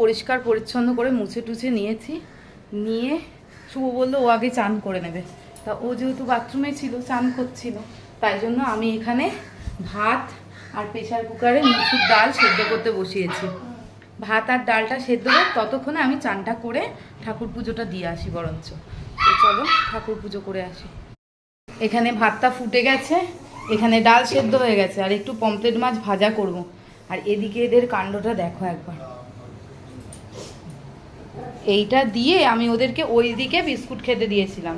পরিষ্কার, পরিচ্ছন্ন করে মুছে টুছে নিয়েছি। নিয়ে শুভ বলল, ও আগে চান করে নেবে। তা ও যেহেতু বাথরুমে ছিল, চান করছিল, তাই জন্য আমি এখানে ভাত আর প্রেশার কুকারে মুসুর ডাল সেদ্ধ করতে বসিয়েছি। ভাত আর ডালটা সেদ্ধ হোক, ততক্ষণে আমি চানটা করে ঠাকুর পুজোটা দিয়ে আসি বরঞ্চ। তো চলো, ঠাকুর পুজো করে আসি। এখানে ভাতটা ফুটে গেছে, এখানে ডাল সেদ্ধ হয়ে গেছে, আর একটু পমপ্লেট মাছ ভাজা করব। আর এদিকে এদের কাণ্ডটা দেখো একবার। এইটা দিয়ে আমি ওদেরকে ওই দিকে বিস্কুট খেতে দিয়েছিলাম।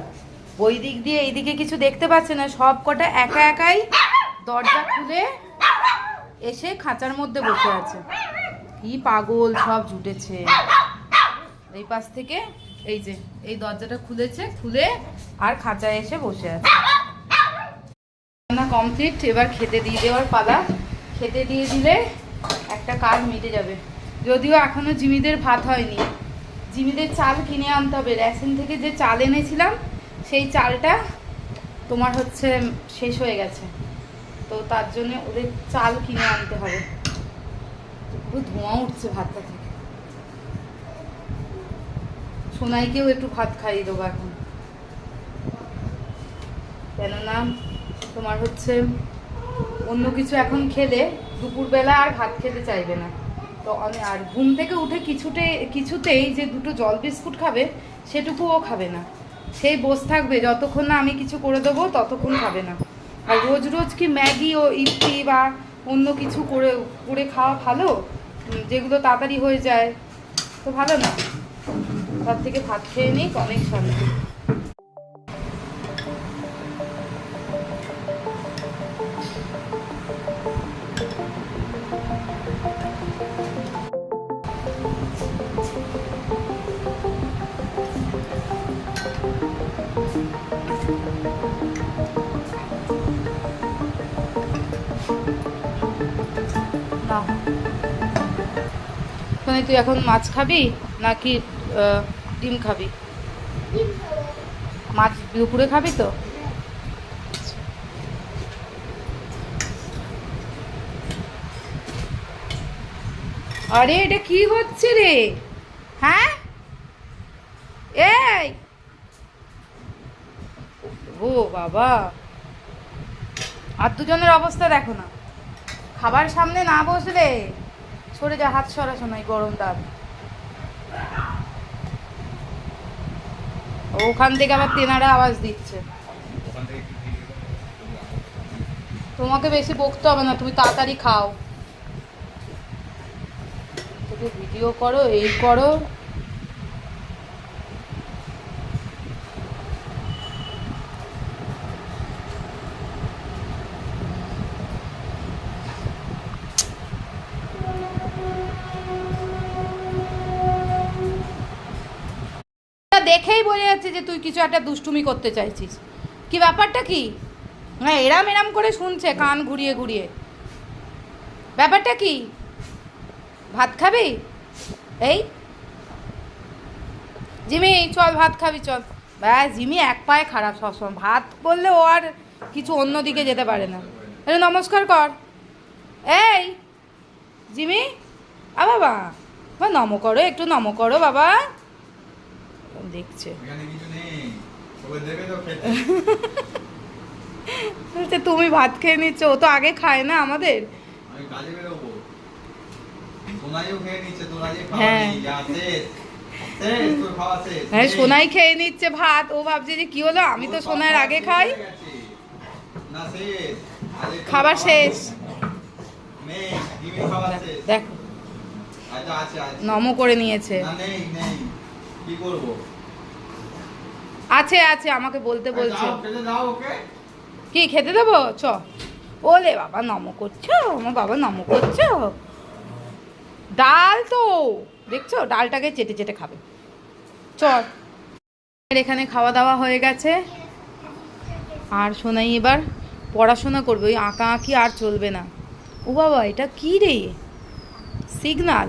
ওই দিক দিয়ে এই দিকে কিছু দেখতে পাচ্ছে না, সব কটা একা একাই দরজা খুলে এসে খাঁচার মধ্যে বসে আছে। কি পাগল, সব জুটেছে। এই পাশ থেকে এই যে, এই দরজাটা খুলেছে, খুলে আর খাঁচায় এসে বসে আছে। রান্না কমপ্লিট এবার খেতে দিয়ে দেওয়ার পালা। খেতে দিয়ে দিলে একটা কাজ মিটে যাবে। যদিও এখনও জিমিদের ভাত হয়নি। জিমিদের চাল কিনে আনতে হবে। রেশন থেকে যে চাল এনেছিলাম, সেই চালটা তোমার হচ্ছে শেষ হয়ে গেছে। তো তার জন্য ওদের চাল কিনে আনতে হবে। পুরো ধোঁয়া উঠছে ভাতটা থেকে। সোনাইকেও একটু ভাত খাইয়ে দেবো এখন। কেননা তোমার হচ্ছে অন্য কিছু এখন খেলে দুপুরবেলা আর ভাত খেতে চাইবে না। তো আর ঘুম থেকে উঠে কিছুতে কিছুতেই যে দুটো জল বিস্কুট খাবে, সেটুকুও খাবে না। সেই বস থাকবে, যতক্ষণ না আমি কিছু করে দেবো, ততক্ষণ খাবে না। আর রোজ রোজ কি ম্যাগি ও ইপি বা অন্য কিছু করে করে খাওয়া ভালো? যেগুলো তাড়াতাড়ি হয়ে যায়। তো ভালো না? তার থেকে ভাত খেয়ে নিই অনেক শান্তি। মানে তুই এখন মাছ খাবি নাকি ডিম খাবি? মাছ দুপুরে খাবি তো? আরে, এটা কি হচ্ছে রে? হ্যাঁ? এই! ও বাবা! আর দুজনের অবস্থা দেখো না। খাবার সামনে না বসলে সরে যা, হাত সরা শোনাই গরম ডাব ওখান থেকে আবার তেনারা আওয়াজ দিচ্ছে। তোমাকে বেশি বকতে হবে না, তুমি তাড়াতাড়ি খাও। ভিডিও করো, এই করো। দেখেই বোঝা যাচ্ছে যে তুই কিছু একটা দুষ্টুমি করতে চাইছিস। কি ব্যাপারটা কি? হ্যাঁ এরাম এরাম করে শুনছে, কান ঘুরিয়ে ঘুরিয়ে। ব্যাপারটা কি? ভাত খাবি? এই? জিমি, চল ভাত খাবি, চল। ব্যাস, জিমি এক পায়ে খারাপ সবসময়। ভাত বললে ও আর কিছু অন্য দিকে যেতে পারে না। আরে, নমস্কার কর। এই, জিমি? আ বাবা বা নম করো, একটু নম করো বাবা। দেখছে। তুমি ভাত খেয়ে নিচ্ছ ও তো আগে খায় না আমাদের। হ্যাঁ। হ্যাঁ সোনাই খেয়ে নিচ্ছে ভাত। ও ভাবছে যে কি হলো? আমি তো সোনার আগে খাই। খাবার শেষ। দেখো আচ্ছা আছে আছে নম করে নিয়েছে। না নেই নেই। কি করব? আছে আছে আমাকে বলতে বলছে। কি খেতে দেবো? চ। ওলে বাবা নম করছ? আমার বাবা নম করছ? ডাল তো। দেখছ? ডালটাকে চেটে চেটে খাবে। চল। এখানে খাওয়া দাওয়া হয়ে গেছে। আর সোনাই এবার পড়াশোনা করবে। ওই আঁকা আঁকি আর চলবে না। ও বাবা এটা কি রে? সিগনাল।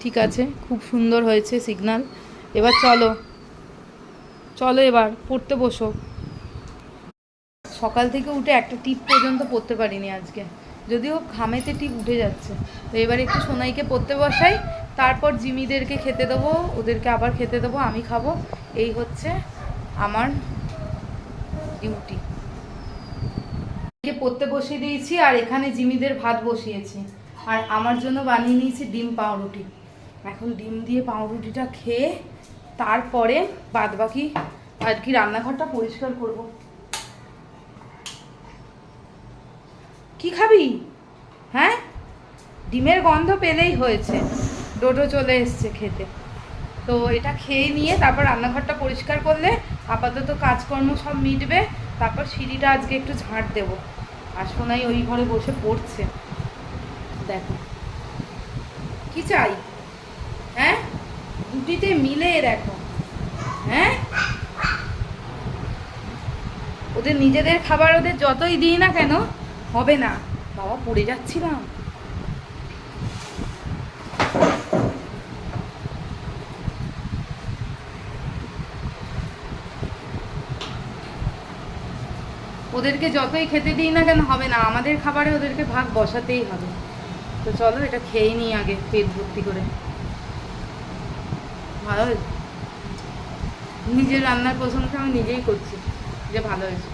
ঠিক আছে খুব সুন্দর হয়েছে সিগনাল। এবার চলো। চলো এবার, পড়তে বসো। সকাল থেকে উঠে একটা টিপ পর্যন্ত পড়তে পারিনি আজকে। যদিও ঘামেতে টিপ উঠে যাচ্ছে। তো এবার একটু সোনাইকে পড়তে বসাই, তারপর জিমিদেরকে খেতে দেবো, ওদেরকে আবার খেতে দেবো, আমি খাব। এই হচ্ছে আমার ডিউটি। পড়তে বসিয়ে দিয়েছি, আর এখানে জিমিদের ভাত বসিয়েছি। আর আমার জন্য বানিয়ে নিয়েছি ডিম পাউরুটি। এখন ডিম দিয়ে পাউরুটিটা খেয়ে তারপরে বাদ বাকি আর কি রান্নাঘরটা পরিষ্কার করব। কি খাবি? হ্যাঁ? ডিমের গন্ধ পেলেই হয়েছে। ডোডো চলে এসছে খেতে। তো এটা খেয়ে নিয়ে তারপর রান্নাঘরটা পরিষ্কার করলে আপাতত কাজকর্ম সব মিটবে। তারপর সিঁড়িটা আজকে একটু ঝাঁট দেব। আর সোনাই ওই ঘরে বসে পড়ছে। দেখো। কি চাই? দুটিতে মিলে দেখো। হ্যাঁ? ওদের নিজেদের খাবার ওদের যতই দিই না কেন, হবে না। বাবা, পড়ে যাচ্ছিলাম। ওদেরকে যতই খেতে দিই না কেন, হবে না। আমাদের খাবারে ওদেরকে ভাগ বসাতেই হবে। তো চলো, এটা খেয়ে নিই আগে, পেট ভর্তি করে। ভালো হয়েছে। নিজের রান্নার প্রশংসা আমি নিজেই করছি যে ভালো হয়েছে।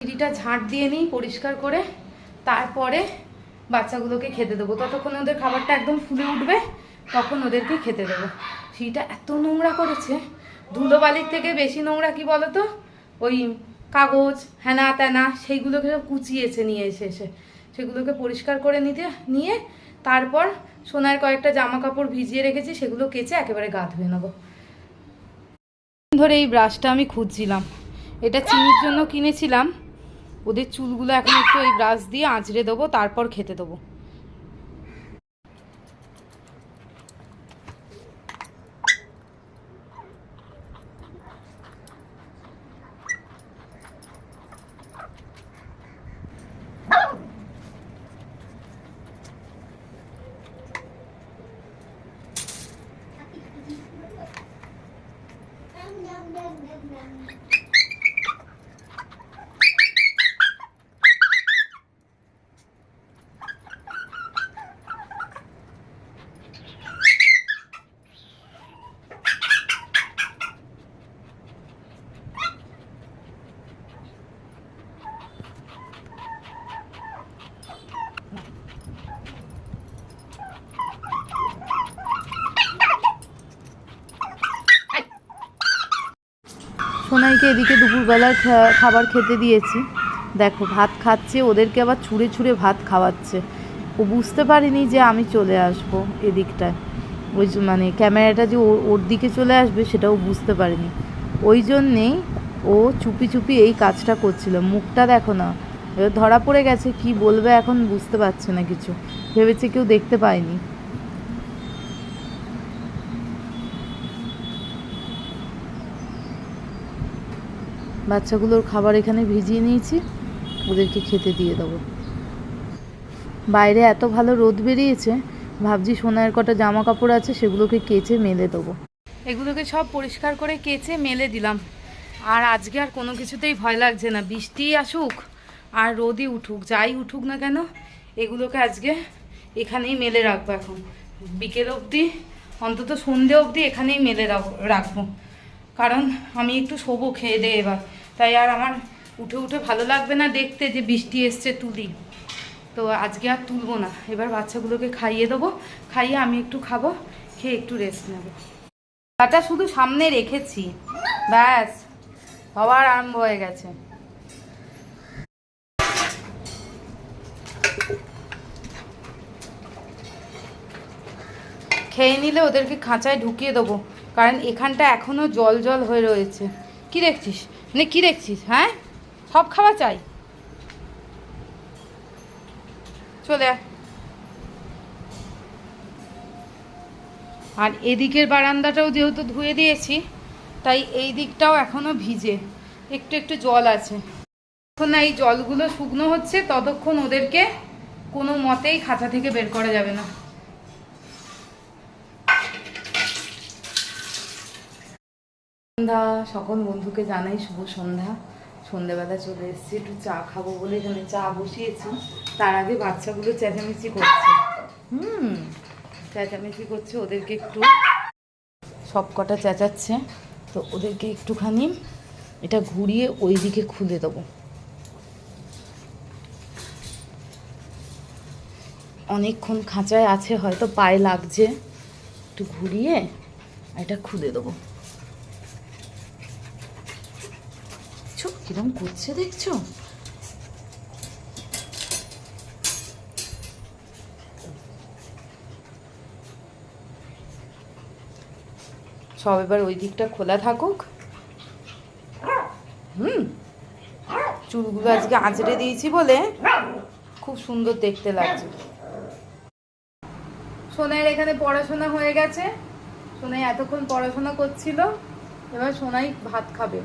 সিঁড়িটা ঝাঁট দিয়ে নিই পরিষ্কার করে, তারপরে বাচ্চাগুলোকে খেতে দেবো। ততক্ষণ ওদের খাবারটা একদম ফুলে উঠবে, তখন ওদেরকে খেতে দেবো। সিঁড়িটা এত নোংরা করেছে, ধুলোবালির থেকে বেশি নোংরা কি বলতো? ওই কাগজ হ্যানা ত্যানা সেইগুলোকে কুচিয়েছে নিয়ে এসে এসে। সেগুলোকে পরিষ্কার করে নিতে, নিয়ে তারপর সোনার কয়েকটা জামা কাপড় ভিজিয়ে রেখেছি, সেগুলো কেচে একেবারে গা ধুয়ে নেব। ধরে এই ব্রাশটা আমি খুঁজছিলাম। এটা চিনির জন্য কিনেছিলাম। ওদের চুলগুলো এখন একটু এই ব্রাশ দিয়ে আঁচড়ে দেবো, তারপর খেতে দেবো। সোনাইকে এদিকে দুপুরবেলার খাবার খেতে দিয়েছি। দেখো, ভাত খাচ্ছে, ওদেরকে আবার ছুঁড়ে ছুঁড়ে ভাত খাওয়াচ্ছে। ও বুঝতে পারিনি যে আমি চলে আসব এদিকটায়। ওই মানে ক্যামেরাটা যে ওর দিকে চলে আসবে সেটাও বুঝতে পারিনি। ওই জন্যেই ও চুপি চুপি এই কাজটা করছিল। মুখটা দেখো না ধরা পড়ে গেছে, কি বলবে এখন বুঝতে পারছে না কিছু। ভেবেছে কেউ দেখতে পায়নি। বাচ্চাগুলোর খাবার এখানে ভিজিয়ে নিয়েছি, ওদেরকে খেতে দিয়ে দেবো। বাইরে এত ভালো রোদ বেরিয়েছে, ভাবছি সোনার কটা জামা কাপড় আছে সেগুলোকে কেচে মেলে দেবো। এগুলোকে সব পরিষ্কার করে কেচে মেলে দিলাম। আর আজকে আর কোনো কিছুতেই ভয় লাগছে না, বৃষ্টি আসুক আর রোদই উঠুক, যাই উঠুক না কেন, এগুলোকে আজকে এখানেই মেলে রাখব এখন। বিকেল অবধি, অন্তত সন্ধে অবধি এখানেই মেলে রাখ- রাখব। কারণ আমি একটু শোবো খেয়ে দে এবার। তাই আর আমার উঠে উঠে ভালো লাগবে না দেখতে যে বৃষ্টি এসছে তুলি। তো আজকে আর তুলবো না। এবার বাচ্চাগুলোকে খাইয়ে দেবো। খাইয়ে আমি একটু খাব, খেয়ে একটু রেস্ট নেব। তাটা শুধু সামনে রেখেছি। ব্যাস, হওয়ার আরম্ভ হয়ে গেছে। খেয়ে নিলে ওদেরকে খাঁচায় ঢুকিয়ে দেবো। কারণ এখানটা এখনও জল জল হয়ে রয়েছে। কি দেখছিস? মানে কি দেখছিস হ্যাঁ? সব খাওয়া চাই। চলে। আর এদিকের বারান্দাটাও যেহেতু ধুয়ে দিয়েছি, তাই এই দিকটাও এখনও ভিজে। একটু একটু জল আছে। যখন না এই জলগুলো শুকনো হচ্ছে, ততক্ষণ ওদেরকে কোনো মতেই খাঁচা থেকে বের করা যাবে না। সন্ধ্যা, সকল বন্ধুকে জানাই শুভ সন্ধ্যা। সন্ধ্যেবেলা চলে এসেছি, একটু চা খাব বলে এখানে চা বসিয়েছি। তার আগে বাচ্চাগুলো চেঁচামেচি করছে। হুম, চেঁচামেচি করছে, ওদেরকে একটু সব কটা চেঁচাচ্ছে। তো ওদেরকে একটুখানি এটা ঘুরিয়ে ওই দিকে খুলে দেবো। অনেকক্ষণ খাঁচায় আছে, হয়তো পায়ে লাগছে। একটু ঘুরিয়ে এটা খুলে দেবো দেখছ কিরম করছে দেখছ? সব এবার ওই দিকটা খোলা থাকুক। হুম। চুলগুলো আজকে আঁচড়ে দিয়েছি বলে খুব সুন্দর দেখতে লাগছে। সোনাইয়ের এখানে পড়াশোনা হয়ে গেছে। সোনাই এতক্ষণ পড়াশোনা করছিল। এবার সোনাই ভাত খাবে।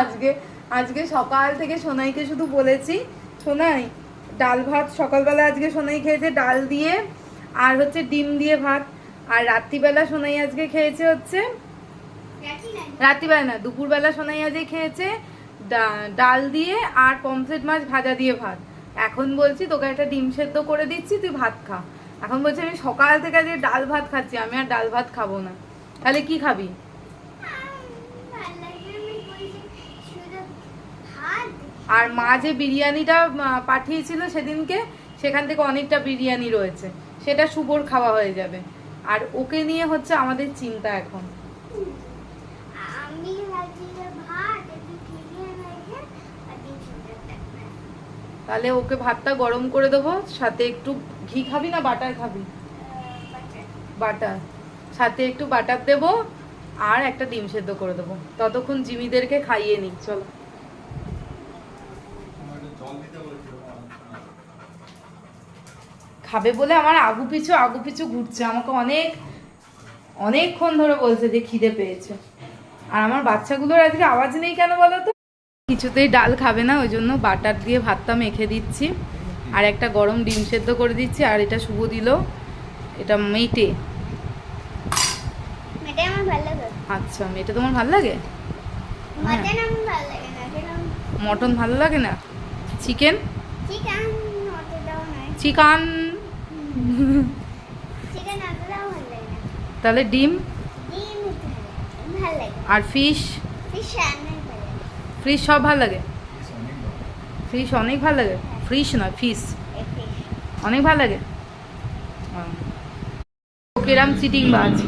আজকে আজকে সকাল থেকে সোনাইকে শুধু বলেছি, সোনাই, ডাল ভাত সকালবেলা আজকে সোনাই খেয়েছে, ডাল দিয়ে আর হচ্ছে ডিম দিয়ে ভাত। আর রাত্রিবেলা সোনাই আজকে খেয়েছে হচ্ছে রাত্রিবেলা না, দুপুরবেলা সোনাই আজকে খেয়েছে ডাল দিয়ে আর পমফ্রেট মাছ ভাজা দিয়ে ভাত। এখন বলছি তোকে একটা ডিম সেদ্ধ করে দিচ্ছি, তুই ভাত খা। এখন বলছি আমি সকাল থেকে আজকে ডাল ভাত খাচ্ছি, আমি আর ডাল ভাত খাব না। তাহলে কি খাবি? আর মা যে বিরিয়ানিটা পাঠিয়েছিল সেদিনকে সেখান থেকে অনেকটা বিরিয়ানি রয়েছে। সেটা শুভর খাওয়া হয়ে যাবে। আর ওকে নিয়ে হচ্ছে আমাদের চিন্তা এখন। তাহলে ওকে ভাতটা গরম করে দেবো সাথে একটু ঘি খাবি না বাটার খাবি? বাটার। সাথে একটু বাটার দেবো আর একটা ডিম সেদ্ধ করে দেবো। ততক্ষণ জিমিদেরকে খাইয়ে নিই চলো জল দিতে বলেছিল খাবে বলে আমার আগু পিছু আগু পিছু ঘুরছে। আমাকে অনেক অনেকক্ষণ ধরে বলছে যে খিদে পেয়েছে। আর আমার বাচ্চাগুলোর আজকে আওয়াজ নেই কেন বলো তো? কিছুতেই ডাল খাবে না ওই জন্য বাটার দিয়ে ভাতটা মেখে দিচ্ছি। আর একটা গরম ডিম সেদ্ধ করে দিচ্ছি আর এটা শুভ দিল। এটা মেটে। আচ্ছা মেটে তোমার ভালো লাগে? হ্যাঁ। মটন আমার ভালো লাগে না যেরকম মটন ভালো লাগে না? চিকেন? চিকেন তাহলে ডিম? ডিম একটু ভালো লাগে আর ফিশ? ফিশ সব ভালো লাগে? অনেক ফিশ অনেক ভালো লাগে? ফিশ নয় ফিশ। অনেক ভালো লাগে? কিরাম চিটিং বাজ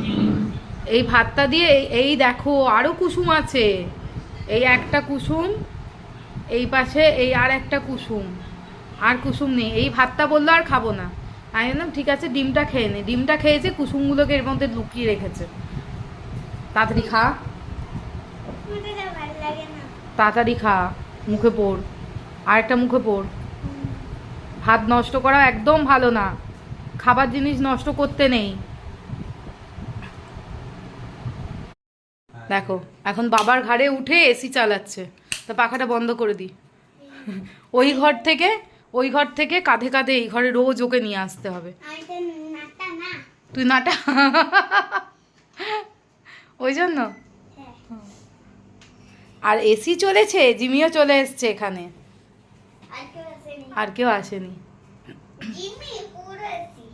এই ভাতটা দিয়ে এই- এই দেখো আরও কুসুম আছে। এই একটা কুসুম এই পাশে এই আর একটা কুসুম। আর কুসুম নেই। এই ভাতটা বলল আর খাব না। আমি বললাম, ঠিক আছে, ডিমটা খেয়ে নে। ডিমটা খেয়েছে কুসুমগুলোকে এর মধ্যে লুকিয়ে রেখেছে। তাড়াতাড়ি খা। তাড়াতাড়ি খা। মুখে পড়। আর একটা মুখে পড়। ভাত নষ্ট করা একদম ভালো না। খাবার জিনিস নষ্ট করতে নেই। দেখো, এখন বাবার ঘাড়ে উঠে এসি চালাচ্ছে। তা পাখাটা বন্ধ করে দিই ওই ঘর থেকে ওই ঘর থেকে কাঁধে কাঁধে এই ঘরে রোজ ওকে নিয়ে আসতে হবে। তুই নাটা? ওই জন্য? হ্যাঁ। আর এসি চলেছে? জিমিও চলে এসছে এখানে। আর কেউ আসেনি আর কেউ আসেনি জিমি পুরো এসি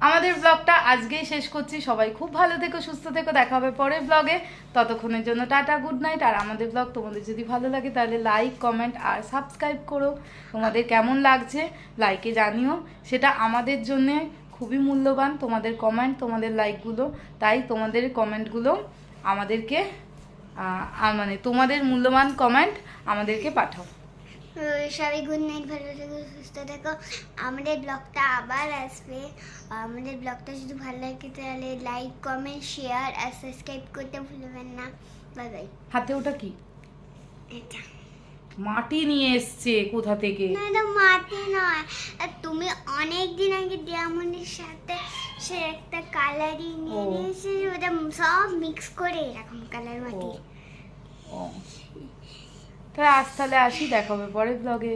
আমাদের ব্লগটা আজকেই শেষ করছি। সবাই খুব ভালো থেকো, সুস্থ থেকো। দেখা হবে পরের ব্লগে ততক্ষণের জন্য টাটা গুড নাইট আর আমাদের ব্লগ তোমাদের যদি ভালো লাগে তাহলে লাইক কমেন্ট আর সাবস্ক্রাইব করো। তোমাদের কেমন লাগছে লাইকে জানিও। সেটা আমাদের জন্য খুবই মূল্যবান। তোমাদের কমেন্ট তোমাদের লাইকগুলো তাই তোমাদের কমেন্টগুলো আমাদেরকে মানে তোমাদের মূল্যবান কমেন্ট আমাদেরকে পাঠাও। সবাই গুড নাইট ভালো থেকো সুস্থ থেকো। আমাদের ব্লগটা আবার আসবে। আমাদের ব্লগটা যদি ভালো লাগে তাহলে লাইক কমেন্ট শেয়ার আর সাবস্ক্রাইব করতে ভুলবেন না। বাই বাই হাতে ওটা কি? এটা। মাটি নিয়ে এসছে কোথা থেকে? না এটা মাটি নয়। আর তুমি অনেক দিন আগে ডিয়ামন্ডের সাথে সে একটা কালারই নিয়ে। নিয়েছে ওটা সব মিক্স করে এরকম কালার মাটি। ও। তাহলে আজ তাহলে আসি দেখাবে পরের ব্লগে